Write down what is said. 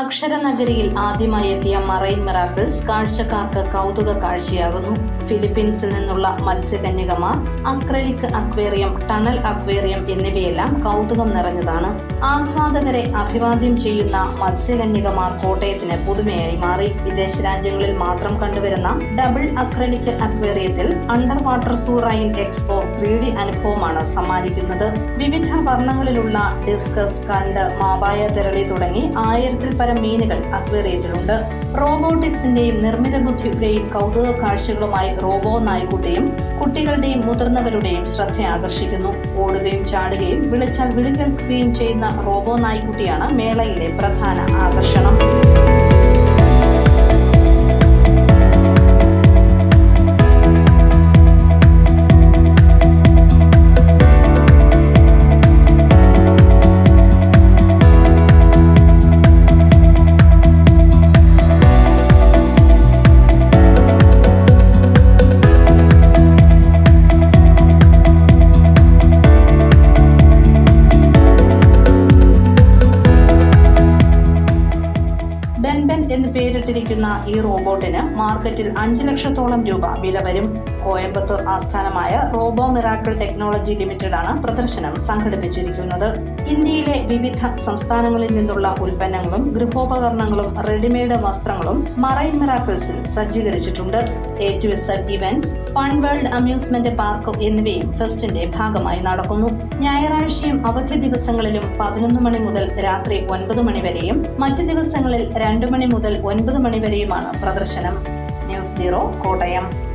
അക്ഷരനഗരിയിൽ ആദ്യമായി എത്തിയ marine miracles കാഴ്ചക്കാർക്ക് കൗതുക കാഴ്ചയാകുന്നു. ഫിലിപ്പീൻസിൽ നിന്നുള്ള മത്സ്യകന്യകമാർ അക്രലിക് അക്വേറിയം ടണൽ അക്വേറിയം എന്നിവയെല്ലാം കൗതുകം നിറഞ്ഞതാണ്. ആസ്വാദകരെ അഭിവാദ്യം ചെയ്യുന്ന മത്സ്യകന്യകമാർ കോട്ടയത്തിന് പുതുമയായി മാറി. വിദേശ രാജ്യങ്ങളിൽ മാത്രം കണ്ടുവരുന്ന ഡബിൾ അക്രലിക് അക്വേറിയത്തിൽ അണ്ടർ വാട്ടർ സൂറൈൻ എക്സ്പോ ത്രീ ഡി അനുഭവമാണ് സമ്മാനിക്കുന്നത്. വിവിധ വർണങ്ങളിലുള്ള ഡിസ്കസ് കണ്ട് മാവായ തിരളി തുടങ്ങി ആയിരത്തിൽ പരം മീനുകൾ അക്വേറിയത്തിലുണ്ട് റോബോട്ടിക്സിന്റെയും നിർമ്മിത ബുദ്ധിയുടെയും കൗതുക കാഴ്ചകളുമായി റോബോ നായ്ക്കുട്ടിയും കുട്ടികളുടെയും മുതിർന്നവരുടെയും ശ്രദ്ധ ആകർഷിക്കുന്നു. ഓടുകയും ചാടുകയും വിളിച്ചാൽ വിളി കേൾക്കുകയും ചെയ്യുന്ന റോബോ നായ്ക്കുട്ടിയാണ് മേളയിലെ പ്രധാന ആകർഷണം. പേരിട്ടിരിക്കുന്ന ഈ റോബോട്ടിന് മാർക്കറ്റിൽ അഞ്ച് ലക്ഷത്തോളം രൂപ വില വരും. കോയമ്പത്തൂർ ആസ്ഥാനമായ റോബോ മിറാക്കിൾ ടെക്നോളജി ആണ് പ്രദർശനം സംഘടിപ്പിച്ചിരിക്കുന്നത്. ഇന്ത്യയിലെ വിവിധ സംസ്ഥാനങ്ങളിൽ നിന്നുള്ള ഉൽപ്പന്നങ്ങളും ഗൃഹോപകരണങ്ങളും റെഡിമെയ്ഡ് വസ്ത്രങ്ങളും മറൈൻ മിറാക്കിൾസിൽ സജ്ജീകരിച്ചിട്ടുണ്ട്. A to Z events fun world amusement park എന്നിവയും ഫെസ്റ്റിന്റെ ഭാഗമായി നടക്കുന്നു. ഞായറാഴ്ചയും അവധി ദിവസങ്ങളിലും പതിനൊന്ന് മണി മുതൽ രാത്രി ഒൻപത് മണി വരെയും മറ്റ് ദിവസങ്ങളിൽ രണ്ട് മണി മുതൽ ഒൻപത് മണി വരെയുമാണ് പ്രദർശനം. News bureau Kottayam.